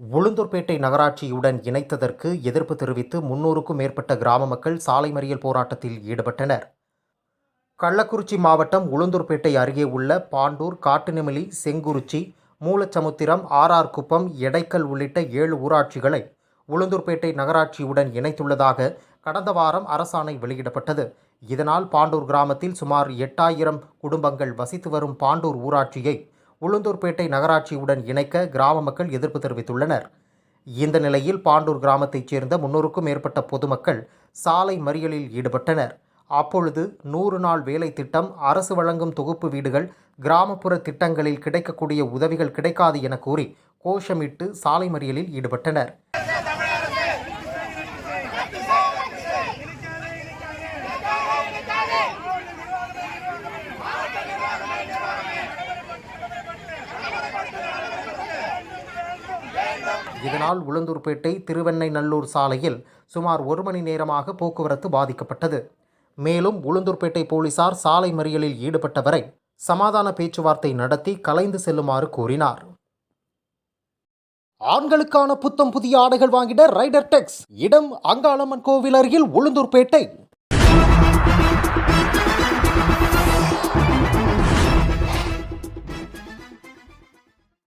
உளுந்தூர்பேட்டை நகராட்சியுடன் இணைத்ததற்கு எதிர்ப்பு தெரிவித்து முன்னூறுக்கும் மேற்பட்ட கிராம மக்கள் சாலை மறியல் போராட்டத்தில் ஈடுபட்டனர். கள்ளக்குறிச்சி மாவட்டம் உளுந்தூர்பேட்டை அருகே உள்ள பாண்டூர் காட்டுநெமிலி செங்குறிச்சி மூலச்சமுத்திரம் ஆர்ஆர் குப்பம் எடைக்கல் உள்ளிட்ட ஏழு ஊராட்சிகளை உளுந்தூர்பேட்டை நகராட்சியுடன் இணைத்துள்ளதாக கடந்த வாரம் அரசாணை வெளியிடப்பட்டது. இதனால் பாண்டூர் கிராமத்தில் சுமார் எட்டாயிரம் குடும்பங்கள் வசித்து வரும் பாண்டூர் ஊராட்சியை உளுந்தூர்பேட்டை நகராட்சியுடன் இணைக்க கிராம மக்கள் எதிர்ப்பு தெரிவித்துள்ளனர். இந்த நிலையில் பாண்டூர் கிராமத்தைச் சேர்ந்த முன்னூறுக்கும் மேற்பட்ட பொதுமக்கள் சாலை மறியலில் ஈடுபட்டனர். அப்பொழுது நூறு நாள் வேலை திட்டம் அரசு வழங்கும் தொகுப்பு வீடுகள் கிராமப்புற திட்டங்களில் கிடைக்கக்கூடிய உதவிகள் கிடைக்காது என கூறி கோஷமிட்டு சாலை மறியலில் ஈடுபட்டனர். இதனால் உளுந்தூர்பேட்டை திருவெண்ணைநல்லூர் சாலையில் சுமார் ஒரு மணி நேரமாக போக்குவரத்து பாதிக்கப்பட்டது. மேலும் உளுந்தூர்பேட்டை போலீசார் சாலை மறியலில் ஈடுபட்டவரை சமாதான பேச்சுவார்த்தை நடத்தி கலைந்து செல்லுமாறு கூறினார் ஆண்களுக்கான புத்தம் புதிய ஆடைகள் வாங்கிட ரைடர் டெக்ஸ் இடம் அங்காளம்மன் கோவில் அருகில் உளுந்தூர்பேட்டை.